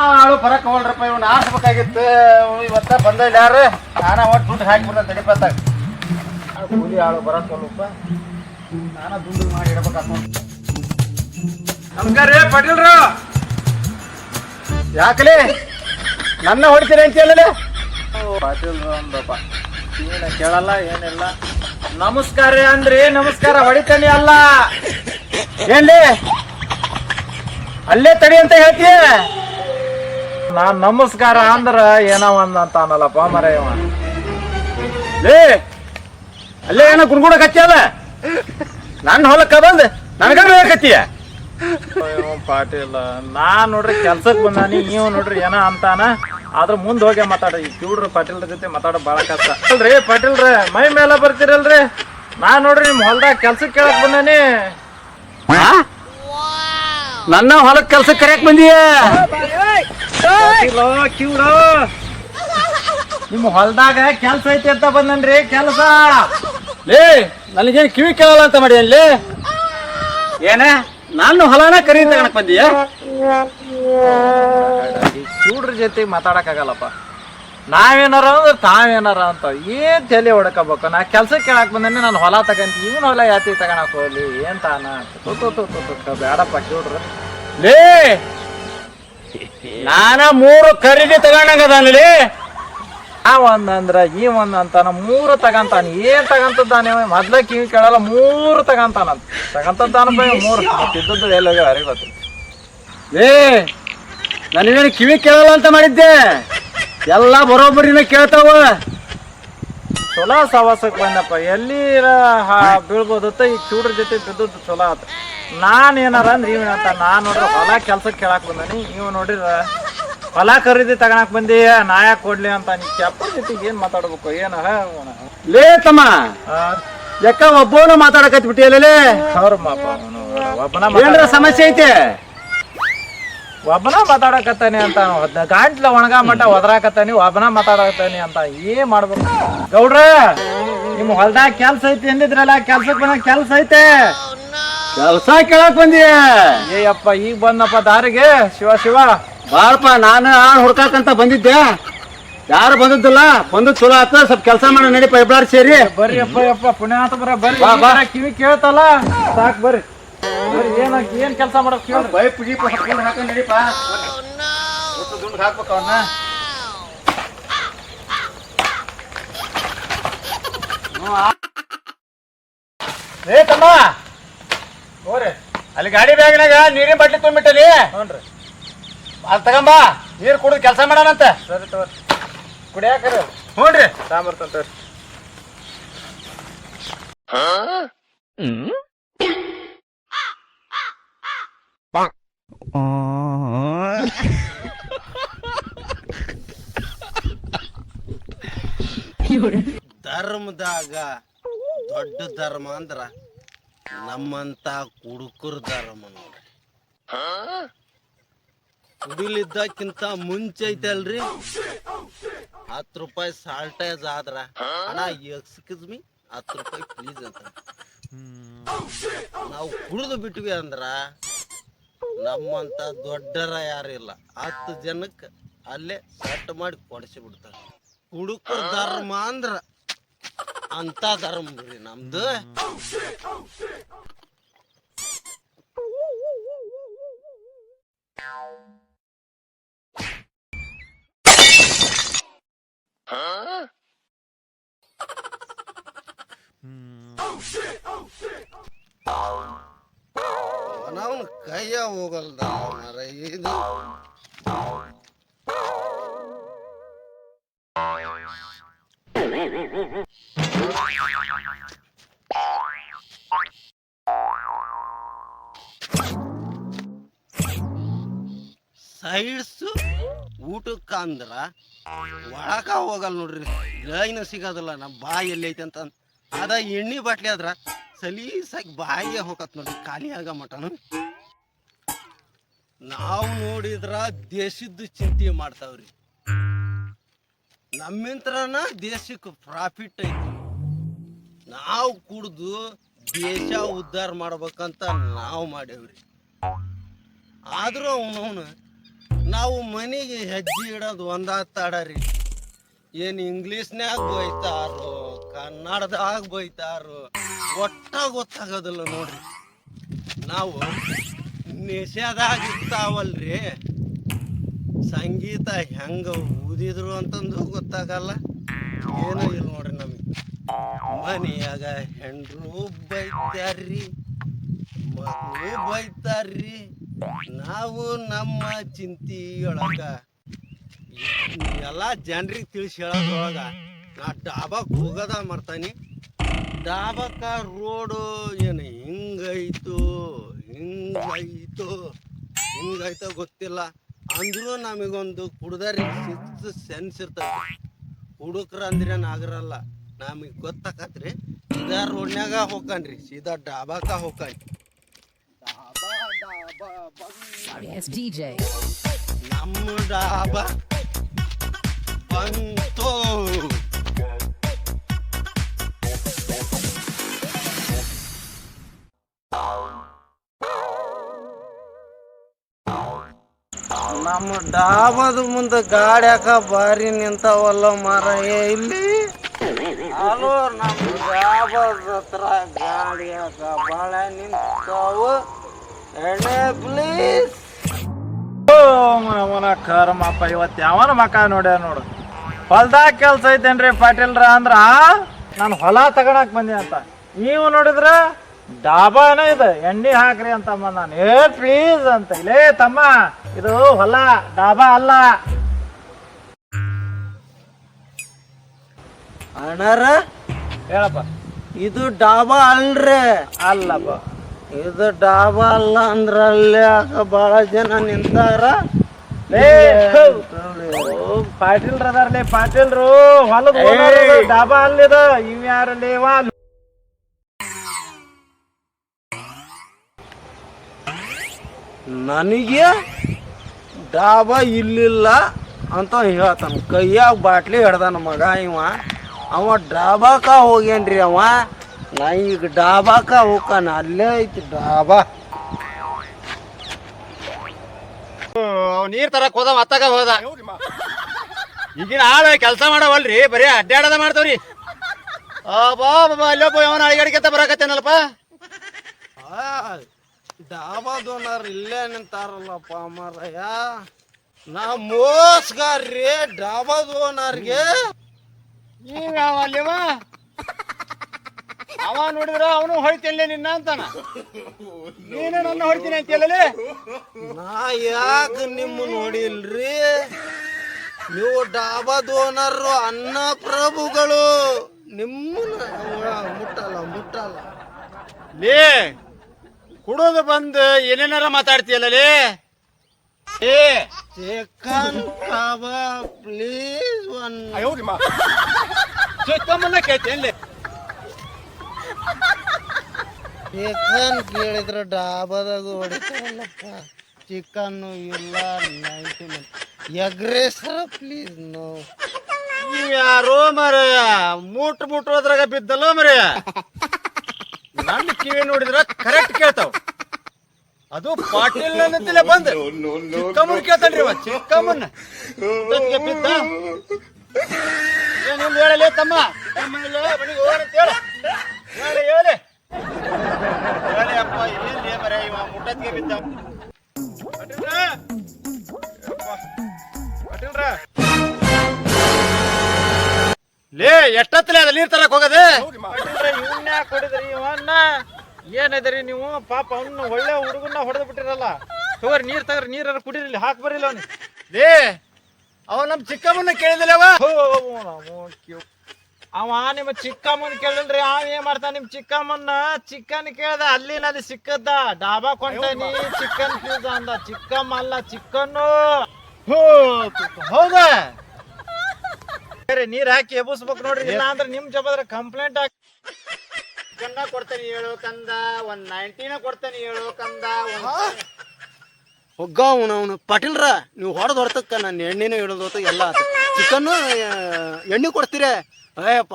ಆಳು ಬರಕ್ ಹೋಲ್ರಪ್ಪ ಇವ್ನ ಆಡ್ಸ್ಬೇಕಾಗಿತ್ತು ಇವತ್ತ ಬಂದ ಯಾರು? ನಾನ ಒಟ್ಟು ದುಡ್ಡು ಹಾಕಿಬಿಡ್ತಾನೆ ತಡಿಪತ್ತ ಕೂಲಿ ಆಳು ಬರಕ್ ಹೋಲಪ್ಪ ನಾನ ದುಡ್ಡು ಮಾಡಿ ಇಡ್ಬೇಕಾಗ್ತ ನಮಸ್ಕಾರ ರೀ ಪಾಟೀಲ್ರು. ಯಾಕಲೇ? ನನ್ನ ಹೊಡಿತೀರಿ ಅಂತ ಹೇಳಲೆ? ಪಾಟೀಲ್ರು ಅಂದಪ್ಪ ಏನ ಕೇಳಲ್ಲ ಏನಿಲ್ಲ. ನಮಸ್ಕಾರ ಅಂದ್ರಿ ನಮಸ್ಕಾರ ಹೊಡಿತಾನೆ ಅಲ್ಲ. ಏನ್ಲಿ? ಅಲ್ಲೇ ತಡಿ ಅಂತ ಹೇಳ್ತೀಯ? ನಾನ್ ನಮಸ್ಕಾರ ಅಂದ್ರ ಏನೋ ಒಂದ್ ಅಂತ ಅನ್ನಲ್ಲಪ್ಪ ಮರೆಯವ ಅಲ್ಲೇ ಏನೋ ಗುಣಗುಣ ಕಚ್ಚಾದ ನನ್ನ ಹೊಲಕ್ಕ ಬಂದ್ ನನಗ ಬೇಕತ್ತೀಯ ಪಾಟೀಲ ನಾನ್ ನೋಡ್ರಿ ಕೆಲ್ಸಕ್ ಬಂದಾನಿ, ನೀವು ನೋಡ್ರಿ ಏನೋ ಅಂತಾನ. ಆದ್ರ ಮುಂದ್ ಹೋಗಿ ಮಾತಾಡ್ರಿ ಈ ಪಾಟೀಲ್ರ ಜೊತೆ ಮಾತಾಡ ಬಾಳ ಕಷ್ಟ. ಅಲ್ರಿ ಪಾಟೀಲ್ರ, ಮೈ ಮೇಲೆ ಬರ್ತೀರಲ್ರಿ? ನಾ ನೋಡ್ರಿ ನಿಮ್ ಹೊಲ್ದಾಗ ಕೆಲ್ಸಕ್ಕೆ ಕೇಳಕ್ ಬಂದಾನಿ. ನನ್ನ ಹೊಲಕ್ ಕೆಲ್ಸಕ್ಕೆ ಕರೆಯಕ್ ಬಂದೀಯ? ನಿಮ್ ನಿಮ್ಮ ಹೊಲ್ದಾಗ ಕೆಲ್ಸ ಐತಿ ಅಂತ ಬಂದನ್ರಿ, ಕೆಲ್ಸ. ಲೇ, ನನಗೇನ್ ಕಿವಿ ಕೇಳಲ್ಲ ಅಂತ ಮಾಡಿ ಅಲ್ಲಿ ಏನ, ನಾನು ಹೊಲನ ಕರಿ ತಗೊಳಕ್ ಬಂದೀಯ? ಚೂಡ್ರ ಜೊತೆ ಮಾತಾಡಕ್ಕಾಗಲ್ಲಪ್ಪ. ನಾವೇನಾರ ಅಂದ್ರೆ ತಾವೇನಾರ ಅಂತ ಏನ್ ತಲೆ ಹೊಡ್ಕೋಬೇಕು? ನಾ ಕೆಲ್ಸಕ್ಕೆ ಕೇಳಕ್ ಬಂದೇನೆ ನಾನು ಹೊಲ ತಗಂತ ಇವನ್ ಹೊಲ ಯಾತಿ ತಗೋಣಕ್ ಹೋಗ್ಲಿ, ಏನ್ ತಾನ? ಬೇಡಪ್ಪ ಕೇಳ್ರ. ಲೇ! ನಾನ ಮೂರು ಖರೀದಿ ತಗೊಂಡಂಗದಾನಲ್ಲಿ ಆ ಒಂದಂದ್ರ ಈ ಒಂದ್ ಅಂತಾನ, ಮೂರು ತಗಂತಾನ, ಏನ್ ತಗಂತದ್ದಾನೆ ಮೊದ್ಲ ಕಿವಿ ಕೇಳಲ್ಲ, ಮೂರು ತಗಂತಾನ ತಗಂತದ್ದಾನ ಬೈ, ಮೂರು. ಇದ್ದದ್ದು ಎಲ್ಲ ಯಾರಿಗೆ ಗೊತ್ತು ಏ ನನಗೇನು ಕಿವಿ ಕೇಳಲ್ಲ ಅಂತ ಮಾಡಿದ್ದೆ. ಎಲ್ಲ ಬರೋಬ್ಬರಿನ ಕೇಳ್ತಾವ. ಚಲೋ ಸವಾಸಕ್ಕೆ ಬಂದಪ್ಪ. ಎಲ್ಲಿ ಬೀಳ್ಬೋದತ್ತ ಈ ಚೂಡ್ರ ಜೊತೆ ಬಿದ್ದದ್ದು ಚಲೋ ಆತ. ನಾನ್ ಏನಾರ ಅಂದ್ರೆ ಇವ್ ಅಂತ ನಾನ್ ನೋಡ್ರಿ ಹೊಲ ಕೆಲ್ಸಕ್ಕೆ ಕೇಳಕ್ ಬಂದಾನಿ. ಇವ್ ನೋಡಿರ ಹೊಲ ಖರೀದಿ ತಗೊಳಕ್ ಬಂದಿ ನಾ ಯಾಕೆ ಕೊಡ್ಲಿ ಅಂತ ನೀ ಕೆಪ್ಪ ಜೊತೆಗೆ ಏನ್ ಮಾತಾಡ್ಬೇಕು? ಏನ? ಲೇ ತಮ್ಮ ಯಾಕ ಒಬ್ಬನ ಮಾತಾಡಕತ್ ಬಿಟ್ಟಿಯಲ್ಲೇ ಅವ್ರ ಒಬ್ಬನ ಸಮಸ್ಯೆ ಐತೆ? ಒಬ್ಬನ ಮಾತಾಡಕತ್ತಾನೆ ಅಂತ ಗಾಂಟ್ಲ ಒಣಗ ಮಟ್ಟ ಒದರಾಕತ್ತಾನಿ ಒಬ್ಬನ ಮಾತಾಡಕತ್ತಾನಿ ಅಂತ ಏನ್ ಮಾಡ್ಬೇಕು? ಗೌಡ್ರ ನಿಮ್ ಹೊಲ್ದಾಗ ಕೆಲ್ಸ ಐತಿ ಎಂದಿದ್ರಲ್ಲ ಕೆಲ್ಸಕ್ ಬಂದ ಕೆಲ್ಸ ಐತೆ. ಕೆಲ್ಸ ಕೇಳಕ್ ಬಂದಿ ಏಯಪ್ಪ ಈಗ ಬಂದಪ್ಪ ದಾರಿಗೆ ಶಿವ ಶಿವ. ಬಾಳಪ್ಪ ನಾನು ಆಳ್ ಹುಡ್ಕಾಕಂತ ಬಂದಿದ್ದೆ. ಯಾರು ಬಂದಿದ್ದಿಲ್ಲ? ಬಂದು ಚಲೋ ಆತ ಸ್ವಲ್ಪ ಕೆಲಸ ಮಾಡ ನಡಿಪ ಇಬ್ಬರು ಸೇರಿ. ಬರ್ರಿ ಅಪ್ಪ ಯಪ್ಪ ಪುಣ್ಯಾತ ಬರ ಬರ್ರಿ ಕಿವಿ ಕೇಳ್ತಲ್ಲ ಸಾಕು ಬರ್ರಿ. ಏನ ಏನ್ ಕೆಲಸ ಮಾಡಕ್ ಕೇಳ್ರಿ. ಬೈ ಪುಡಿ ಹಾಕೊಂಡು ಹಾಕೊಂಡ್ ನಡಿಪ ದುಡ್ಡು ಹಾಕ್ಬೇಕು ಅವನ್ನ ಏ ತಮ್ಮ. ಹೋರಿ ಅಲ್ಲಿ ಗಾಡಿ ಬ್ಯಾಗ್ನಾಗ ನೀರಿನ ಬಾಟ್ಲಿ ತುಂಬಿಟ್ಟಲಿ ಹ್ಞೂನ್ರಿ. ಅಲ್ಲಿ ತಗೊಂಬಾ. ನೀರು ಕುಡಿದು ಕೆಲಸ ಮಾಡೋಣಂತೆ. ಸರಿ ತಗೋರಿ. ಕುಡಿಯಾಕರಿ ಹ್ಞೂ ರೀ ತಾಂಬರ್ತಂತ ಧರ್ಮದಾಗ ದೊಡ್ಡ ಧರ್ಮ ಅಂದ್ರ ನಮ್ಮಂತ ಕುಡುಕರ ಧರ್ಮ ನೋಡ್ರಿ. ಕುಡಿಲಿದ್ದಕ್ಕಿಂತ ಮುಂಚೆ ಐತಲ್ರಿ ಹತ್ತು ರೂಪಾಯಿ ಸಾಲ್ಟೇಜ್ ಆದ್ರ. ಅಣ್ಣ ಎಕ್ಸ್ಕ್ಯೂಸ್ ಮಿ ಹತ್ತು ರೂಪಾಯಿ ಪ್ಲೀಸ್ ಅಂತ. ನಾವು ಕುಡಿದು ಬಿಟ್ವಿ ಅಂದ್ರ ನಮ್ಮಂತ ದೊಡ್ಡರ ಇಲ್ಲ. ಹತ್ತು ಜನಕ್ಕೆ ಅಲ್ಲೇ ಸೆಟ್ ಮಾಡಿ ಕೊಡಿಸಿ ಬಿಡ್ತಾರೆ. ಕುಡುಕರ ಧರ್ಮ ಅಂದ್ರ ಅಂತ ಧರ್ಮ ರೀ ನಮ್ದು. ಅವನ ಕೈಯ ಹೋಗಲ್ದ ಸೈಡ್ಸ್ ಊಟಕ್ಕ ಅಂದ್ರ ಒಳಕ ಹೋಗಲ್ಲ ನೋಡ್ರಿ. ಲೈನ್ ಸಿಗೋದಿಲ್ಲ ನಮ್ಮ ಬಾಯಿ ಎಲ್ಲಿ ಐತೆ ಅಂತ ಅದ ಎಣ್ಣೆ ಬಾಟ್ಲಿ ಆದ್ರ ಸಲೀಸಾಗಿ ಬಾಯಿಗೆ ಹೋಗತ್ ನೋಡಿ, ಖಾಲಿ ಆಗ ಮಟನ. ನಾವು ನೋಡಿದ್ರ ದೇಶದ ಚಿಂತೆ ಮಾಡ್ತಾವ್ರಿ. ನಮ್ಮಿಂತ್ರನ ದೇಶಕ್ಕೆ ಪ್ರಾಫಿಟ್ ಐತಿ. ನಾವು ಕುಡ್ದು ದೇಶ ಉದ್ಧಾರ ಮಾಡ್ಬೇಕಂತ ನಾವು ಮಾಡೇವ್ರಿ. ಆದ್ರೂ ಅವನವನು, ನಾವು ಮನೆಗೆ ಹೆಜ್ಜೆ ಇಡೋದು ಒಂದಾತಾಡರಿ ಏನು ಇಂಗ್ಲೀಷ್ನ್ಯಾಗ ಬೈತಾರೋ, ಕನ್ನಡದಾಗ ಬೈತಾರೋ ಒಟ್ಟ ಗೊತ್ತಾಗೋದಿಲ್ಲ ನೋಡ್ರಿ. ನಾವು ನಿಷೇಧಾಗ ಇರ್ತಾವಲ್ರಿ ಸಂಗೀತ ಹೆಂಗ ಊದಿದ್ರು ಅಂತಂದು ಗೊತ್ತಾಗಲ್ಲ. ಏನೂ ಇಲ್ಲ ನೋಡ್ರಿ ನಮಗೆ. ಮನೆಯಾಗ ಹೆಂಡ್ರು ಬೈತಾರ್ರಿ ಮಗು ಬೈತಾರ್ರಿ. ನಾವು ನಮ್ಮ ಚಿಂತಿಯೊಳಗ ಎಲ್ಲ ಜನರಿಗೆ ತಿಳಿಸಿ ಹೇಳೋದ್ರೊಳಗ ನಾ ಡಾಬಾಕ್ ಹೋಗೋದ ಮಾಡ್ತಾನಿ ಡಾಬಾಕ ರೋಡು ಏನು ಹಿಂಗೈತು ಹಿಂಗೈತು ಹಿಂಗೈತೋ ಗೊತ್ತಿಲ್ಲ. ಅಂದ್ರೂ ನಮಗೊಂದು ಕುಡ್ದಾರಿಗೆ ಸಿಕ್ಸ್ ಸೆನ್ಸ್ ಇರ್ತದೆ. ಹುಡುಕ್ರ ಅಂದ್ರೆ ನಾಗರಲ್ಲ. ನಮಗೆ ಗೊತ್ತಾಕತ್ರಿ. ಸೀದಾ ರೋಡ್ನ್ಯಾಗ ಹೋಗ್ಕನ್ರಿ ಸೀದಾ ಡಾಬಾಕ ಹೋಗ್ಕನ್. ನಮ್ಮ ಡಾಬಾ ಬಂತು. ನಮ್ಮ ಡಾಬದ ಮುಂದೆ ಗಾಡಿ ಹಾಕ ಬಾರಿ ನಿಂತಾವಲ್ಲ ಮಾರಾಯ, ಇಲ್ಲಿ? ಅಲೋ ನಮ್ಮ ಡಾಬಾದ ಹತ್ರ ಗಾಡಿ ಹಾಕ ಬಾಳ ನಿಂತಾವು. ಎಣ್ಣೆ ಪ್ಲೀಸ್ ಅವನ ಕರ್ಮಪ್ಪ, ಇವತ್ತು ಯಾವನ ಮಕ ನೋಡ್ಯ ನೋಡು. ಹೊಲ್ದಾಗ ಕೆಲ್ಸ ಐತೇನ್ರಿ ಪಾಟೀಲ್ರ ಅಂದ್ರ, ನಾನು ಹೊಲ ತಗೊಳಕ್ ಬಂದೆ ಅಂತ. ನೀವು ನೋಡಿದ್ರ ಡಾಬಾನ ಇದು ಎಣ್ಣೆ ಹಾಕ್ರಿ ಅಂತಮ್ಮ ನಾನು. ಏ ಪ್ಲೀಸ್ ಅಂತ. ಇಲ್ಲೇ ತಮ್ಮ ಇದು ಹೊಲ ಡಾಬಾ ಅಲ್ಲ. ಅಣ್ಣರ ಹೇಳಪ್ಪ. ಇದು ಡಾಬಾ ಅಲ್ರಿ. ಅಲ್ಲಪ್ಪ. ಇದು ಡಾಬಾ ಅಲ್ಲ ಅಂದ್ರ ಅಲ್ಲಿ ಬಹಳ ಜನ ನಿಂತಾರ. ಲೇ ಓ, ಪಾಟೀಲ್ರ. ಅದಾರ್ಲೇ ಪಾಟೀಲ್ರು ಹೊಲದ ಡಾಬಾ ಅಲ್ಲಿದ. ಇವ್ ನನಗೆ ಡಾಬಾ ಇಲ್ಲಿಲ್ಲ ಅಂತ ಹೇಳ್ತಾನ. ಕೈಯಾಗ ಬಾಟ್ಲಿ ಹಿಡ್ದಾನ ಮಗ ಇವ. ಅವ ಡಾಬಾಕ ಹೋಗ್ಯಾನ್ರಿ ಅವ. ನಾ ಈಗ ಡಾಬಾಕ ಹೋಗ್ತಾನ. ಅಲ್ಲೇ ಐತಿ ಡಾಬಾ. ಅವ್ ನೀರ್ ತರಕ್ ಹೋದ ಮತ್ತಾಗ ಹೋದ ಈಗಿನ ಆಳ ಕೆಲಸ ಮಾಡವಲ್ರಿ ಬರೀ ಅಡ್ಡಾಡದ ಮಾಡ್ತಾವ್ರಿ. ಬಾ ಬಾಬಾ ಅಲ್ಲೊಬ್ಬ ಅವನ ಅಡಿಗಡಿಕೆ ಬರಾಕತ್ತೇನಲ್ಪ ಆ, ಡಾಬಾದೋನರ್ ಇಲ್ಲೇ ನಿಂತಾರಲ್ಲಪ್ಪ ಮಾರಯ್ಯ ನಾ ಮೋಸ್ಗಾರ್ರಿ ಡಾಬಾದೋನರ್ಗೆ ಈಗ ಅಲ್ಲಿವ? ಅವ ನೋಡಿದ್ರ ಅವನು ಹೊಡಿತೇನೆ ನಿನ್ನ ಅಂತಾನ. ನೀನು ನನ್ನ ಹೊಡಿತೀನಿ ಹೇಳಲಿ? ನಾ ಯಾಕೆ ನಿಮ್ಮ ನೋಡಿಲ್ರಿ? ನೀವು ಡಾಬಾದೋನರು ಅನ್ನ ಪ್ರಭುಗಳು. ನಿಮ್ಮನ್ನ ಮುಟ್ಟಲ್ಲ ಮುಟ್ಟಲ್ಲ. ಲೇ ಕುಡೋದು ಬಂದು ಏನೇನಾರ ಮಾತಾಡ್ತೀಯಲ್ಲ ಲೇ? ಏ ಚಿಕನ್ ಕಬಾಬ್ ಪ್ಲೀಸ್ ಒನ್ ಚಿಕ್ಕಮ್ಮನ್ನ ಕೇಳ್ತೀನಿ ಚಿಕನ್ ಕೇಳಿದ್ರೆ ಡಾಬಾದಾಗ ಹೊಡಿತಾರಲ್ಲಪ್ಪ. ಚಿಕನ್ ಇಲ್ಲ ninety egg rice please no ನೀವ್ ಯಾರೋ ಮರ ಮೂಟ್ ಮುಟ್ಟೋದ್ರಾಗ ಬಿದ್ದಲ್ಲೋ ಮರ ನನ್ನ ಕಿವಿ ನೋಡಿದ್ರ ಕರೆಕ್ಟ್ ಕೇಳ್ತಾವ. ಅದು ಪಾಟೀಲ್ ನನ್ನತಿಲೆ ಬಂದ್. ಚಿಕ್ಕಮ್ಮನ್ ಕೇಳ್ತಾನ್ರಿ ಅವ ಚಿಕ್ಕಮ್ಮನ್. ಬಿದ್ದ. ಏನಿಲ್ಲ ಹೇಳಲೇ ತಮ್ಮ. ಚಿಕ್ಕಮ್ಮ ಇಲ್ಲ ಮನೆಗೆ ಹೋಗೋಣ ಅಂತ ಹೇಳು. ಹೇಳಿ ಹೇಳಿ. ಹೇಳಿ ಅಪ್ಪ ಏನ್ಲೇ ಮರ ಇವ ಮುಟ್ಟತ್ಗೆ ಬಿದ್ದ. ಪಾಟೀಲ್ರ. ಯಪ್ಪ, ಪಾಟೀಲ್ರ ಲೇ ಎಷ್ಟತ್ತಲೇ ಅದ ನೀರ್ ತರಕ್ ಹೋಗದೆ? ಇವನ್ನ ಯಾಕೆ ಹೊಡಿದ್ರಿ ಇವನ್ನ ಏನಿದ್ರಿ ನೀವು? ಪಾಪ ಅವ್ನ ಒಳ್ಳೆ ಹುಡುಗನ್ನ ಹೊಡೆದು ಬಿಟ್ಟಿರಲ್ಲ. ತಗೋರಿ ನೀರ್ ತಗೋರಿ ನೀರ ಕುಡಿರಿ ಹಾಕ್ ಬರಿಲ್ಲ ಅವನು ಲೇ ಅವ ನಮ್ ಚಿಕ್ಕಮ್ಮನ ಕೇಳಿದಿಲ್ಲ ಅವ? ನಿಮ್ಮ ಚಿಕ್ಕಮ್ಮನ ಕೇಳಿಲ್ರಿ ಅವ ಏನ್ ಮಾಡ್ತಾನ ನಿಮ್ ಚಿಕ್ಕಮ್ಮನ್ನ? ಚಿಕನ್ ಕೇಳ್ದ ಅಲ್ಲಿನಲ್ಲಿ ಸಿಕ್ಕದ್ದ. ಡಾಬಾ ಕೊಂಡಿ ಚಿಕ್ಕನ್ ಕೇಳ್ದ ಅಂದ. ಚಿಕ್ಕಮ್ಮ ಅಲ್ಲ ಚಿಕ್ಕನ್ನು. ಹೌದ? ನೀರ್ ಹಾಕಿ ಎಬ್ಬಿಸ್ಬೇಕು ನೋಡ್ರಿ ಇಲ್ಲ ಅಂದ್ರೆ ನಿಮ್ ಜಬದ್ರ ಕಂಪ್ಲೇಂಟ್ ಹಾಕಿ ಚಿಕನ್ನ ಕೊಡ್ತೇನೆ ಹೇಳು ಕಂದ ಒಂದ್ ನೈಂಟಿನ ಕೊಡ್ತೇನೆ ಹೇಳು ಕಂದ ಒಂದ್ ಹೊಗ್ಗ ಅವನು ಅವನು ಪಾಟೀಲ್ರ ನೀವು ಹೊಡೆದು ಹೊಡ್ತಕ್ಕ ನನ್ನ ಎಣ್ಣೆನೂ ಹಿಡಿದು ಹೊತ್ತು ಎಲ್ಲ ಚಿಕನ್ನು ಎಣ್ಣೆ ಕೊಡ್ತೀರಿ? ಅಯ್ಯಪ್ಪ